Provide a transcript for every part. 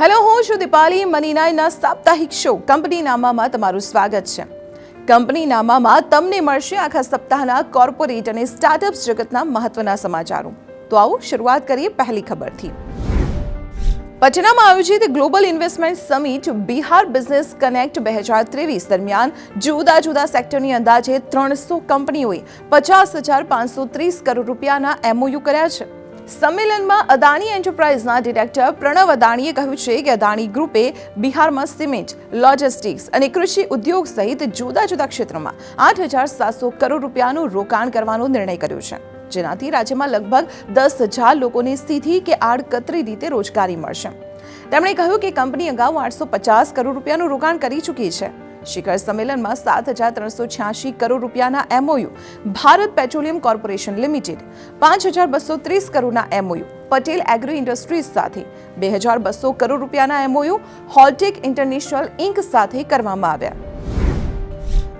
Hello, હું છું દીપાલી મનીનાયના સાપ્તાહિક શો. કંપની નામામાં તમારું સ્વાગત છે. કંપની નામામાં તમને મળશે આખા સપ્તાહના કોર્પોરેટ અને સ્ટાર્ટઅપ્સ જગતના મહત્વના સમાચારો. તો આવો શરૂઆત કરીએ પહેલી ખબરથી. પટનામાં આયોજિત global investment summit Bihar business connect બે હજાર ત્રેવીસ દરમિયાન જુદા જુદા સેક્ટરની અંદાજે ત્રણસો કંપનીઓએ પચાસ હજાર પાંચસો ત્રીસ કરોડ રૂપિયાના એમઓયુ કર્યા છે. સંમેલનમાં અદાણી એન્ટરપ્રાઇઝના ડિરેક્ટર પ્રણવ અદાણીએ કહ્યું છે કે અદાણી ગ્રુપે બિહારમાં સિમેન્ટ, લોજિસ્ટિક્સ અને કૃષિ ઉદ્યોગ સહિત જુદા જુદા ક્ષેત્રોમાં આઠ હજાર સાતસો કરોડ રૂપિયાનું રોકાણ કરવાનો નિર્ણય કર્યો છે. જેનાથી રાજ્યમાં લગભગ દસ હજાર લોકોને સીધી કે આડકતરી રીતે રોજગારી મળશે. તેમણે કહ્યું કે કંપની અગાઉ આઠસો પચાસ કરોડ રૂપિયાનું રોકાણ કરી ચૂકી છે. શિખર સંમેલનમાં સાત હજાર ત્રણસો છ્યાસી કરોડ રૂપિયાના MOU Bharat petroleum corporation limited, પાંચ હજાર બસો ત્રીસ કરોડના એમઓયુ પટેલ એગ્રો ઇન્ડસ્ટ્રીઝ સાથે, બે હજાર બસો કરોડ રૂપિયાના એમઓયુ હોલટેક ઇન્ટરનેશનલ ઇન્ક સાથે કરવામાં આવ્યા.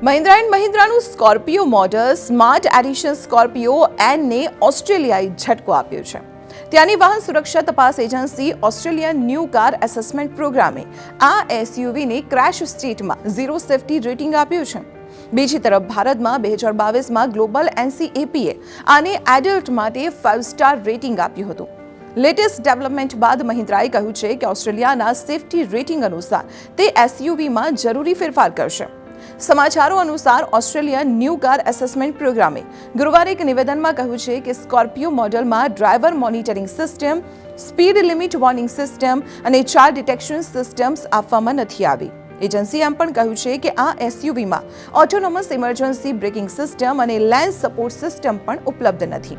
Mahindra and મહિન્દ્રાનું Scorpio model, smart edition Scorpio, એનને ઓસ્ટ્રેલિયાએ ઝટકો આપ્યો છે. ત્યાંની વાહન સુરક્ષા તપાસ agency Australian new car assessment પ્રોગ્રામે આ એસયુવીને ક્રેશ સ્ટેટમાં ઝીરો સેફટી રેટિંગ આપ્યું છે. બીજી તરફ ભારતમાં બે હજાર બાવીસમાં ગ્લોબલ એનસીએપીએ આને એડલ્ટ માટે ફાઇવ સ્ટાર રેટિંગ આપ્યું હતું. લેટેસ્ટ ડેવલપમેન્ટ બાદ મહિન્દ્રાએ કહ્યું છે કે ઓસ્ટ્રેલિયાના સેફટી રેટિંગ અનુસાર તે એસયુવીમાં જરૂરી ફેરફાર કરશે. સમાચારો અનુસાર ઓસ્ટ્રેલિયા ન્યૂ કાર એસેસમેન્ટ પ્રોગ્રામે ગુરુવારે એક નિવેદનમાં કહ્યું છે કે સ્કોર્પિયો મોડલમાં driver monitoring system, speed limit warning system અને ચાર ડિટેક્શન સિસ્ટમ્સ આપવામાં નથી આવી. એજન્સીએ એમ પણ કહ્યું છે કે આ એસયુવીમાં ઓટોનોમસ ઇમરજન્સી બ્રેકિંગ સિસ્ટમ અને લેન્સ સપોર્ટ સિસ્ટમ પણ ઉપલબ્ધ નથી.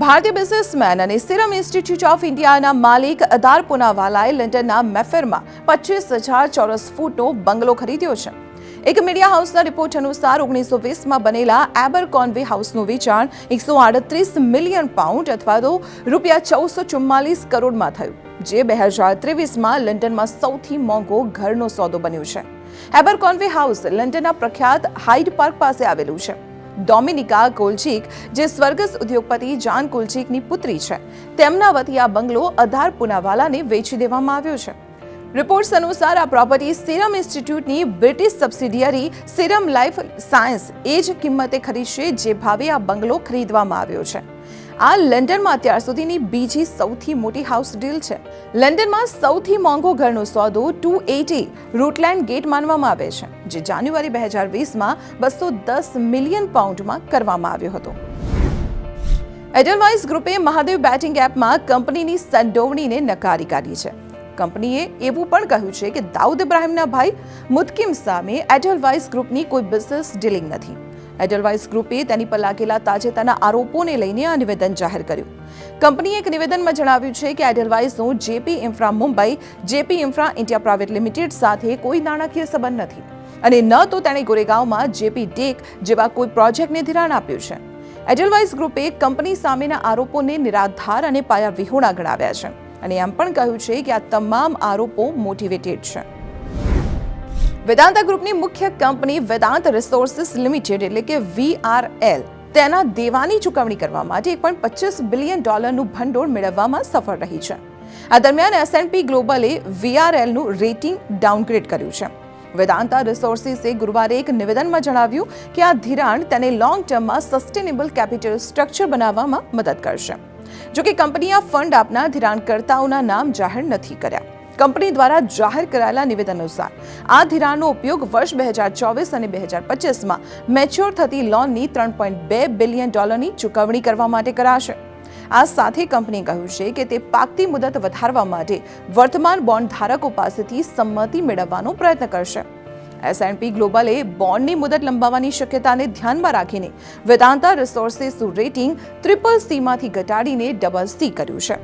ભારતીય બિઝનેસમેન અને સિરમ ઇન્સ્ટિટ્યૂટ ઓફ ઇન્ડિયાના માલિક અદાર પુનાવાલાએ લંડનના મેફેરમાં પચીસ હજાર ચોરસ ફૂટનો બંગલો ખરીદ્યો છે. એક મીડિયા હાઉસના રિપોર્ટ અનુસાર ઓગણીસો વીસમાં બનેલા એબર કોન્વે હાઉસનું વેચાણ એકસો આડત્રીસ મિલિયન પાઉન્ડ અથવા તો રૂપિયા ચૌદસો ચુમ્માલીસ કરોડમાં થયું, જે બે હજાર ત્રેવીસમાં લંડનમાં સૌથી મોંઘો ઘરનો સોદો બન્યો છે. એબર કોન્વે હાઉસ લંડનના પ્રખ્યાત હાઇડ પાર્ક પાસે આવેલું છે. ડોમિનિકા કોલ્ચિક, જે સ્વર્ગસ્થ ઉદ્યોગપતિ જાન કોલ્ચિકની પુત્રી છે. તેમના વતી આ બંગલો અધાર પુનાવાલાને વેચી દેવામાં આવ્યો છે. રિપોર્ટ્સ અનુસાર આ property serum ઇન્સ્ટિટ્યૂટની British subsidiary serum life science એ જ કિંમતે ખરીદશે જે ભાવે આ બંગલો ખરીદવામાં આવ્યો છે. આ લંડનમાં અત્યાર સુધીની બીજી સૌથી મોટી હાઉસ ડીલ છે. લંડનમાં સૌથી મોંઘો ઘરનો સોદો ટુ એટી રૂટલેન્ડ ગેટ માનવામાં આવે છે, જે જાન્યુઆરી બે હજાર વીસમાં બસો દસ મિલિયન પાઉન્ડમાં કરવામાં આવ્યો હતો. એડલવાઇઝ ગ્રુપે મહાદેવ બેટિંગ એપમાં કંપનીની સંડોવણીને નકારી કાઢી છે. કંપનીએ એવું પણ કહ્યું છે કે દાઉદ ઇબ્રાહિમના ભાઈ મુતકિમ સામે એડલવાઇઝ ગ્રુપની કોઈ બિઝનેસ ડીલિંગ નથી. એડલવાઇઝ ગ્રુપે તેની પર લાગેલા તાજેતરના આરોપોને લઈને આ નિવેદન જાહેર કર્યું. કંપનીએ એક નિવેદનમાં જણાવ્યું છે કે એડલવાઇઝનું JP infra Mumbai JP infra India private limited સાથે કોઈ નાણાકીય સંબંધ નથી અને ન તો તેણે ગોરેગાંવમાં જેપી ટેક જેવા કોઈ પ્રોજેક્ટને ધિરાણ આપ્યું છે. એડલવાઇઝ ગ્રુપે કંપની સામેના આરોપોને નિરાધાર અને પાયા વિહોણા ગણાવ્યા છે અને એમ પણ કહ્યું છે કે આ તમામ આરોપો મોટિવેટેડ છે. વેદાંતા ગ્રુપની મુખ્ય કંપની વેદાંત રિસોર્સિસ લિમિટેડ એટલે કે વીઆરએલ તેના દેવાની ચૂકવણી કરવા માટે એક પણ પચીસ બિલિયન ડોલરનું ભંડોળ મેળવવામાં સફળ રહી છે. આ દરમિયાન એસએનપી ગ્લોબલે વીઆરએલનું રેટિંગ ડાઉનગ્રેડ કર્યું છે. વેદાંતા રિસોર્સિસે ગુરુવારે એક નિવેદનમાં જણાવ્યું કે આ ધિરાણ તેને લોંગ ટર્મમાં સસ્ટેનેબલ કેપિટલ સ્ટ્રક્ચર બનાવવામાં મદદ કરશે. જો કે કંપનીએ ફંડ આપનાર ધિરાણકર્તાઓના નામ જાહેર નથી કર્યા. કંપની દ્વારા જાહેર કરાયેલા નિવેદન અનુસાર, આ ધિરાણનો ઉપયોગ વર્ષ બે હજાર ચોવીસ અને બે હજાર પચીસમાં મેચ્યોર થતી લોનની ત્રણ પોઈન્ટ બે બિલિયન ડોલરની ચૂકવણી કરવા માટે કરાશે. આ સાથે કંપનીએ કહ્યું છે કે તે પાકતી મુદત વધારવા માટે વર્તમાન બોન્ડ ધારકો પાસેથી સંમતિ મેળવવાનો પ્રયત્ન કરશે. એસએનપી ગ્લોબલે બોન્ડની મુદત લંબાવવાની શક્યતાને ધ્યાનમાં રાખીને વેદાંતા રિસોર્સિસનું રેટિંગ ટ્રિપલ સીમાંથી ઘટાડીને ડબલ સી કર્યું છે.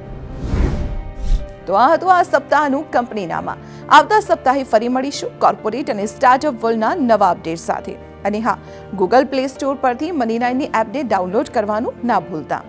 તો આ હતું આ સપ્તાહનું કંપનીનામાં. આવતા સપ્તાહે ફરી મળીશું કોર્પોરેટ અને સ્ટાર્ટઅપ વર્લ્ડના નવા અપડેટ સાથે. અને હા ગૂગલ પ્લે સ્ટોર પરથી મની નાઇનની એપને ડાઉનલોડ કરવાનું ના ભૂલતા.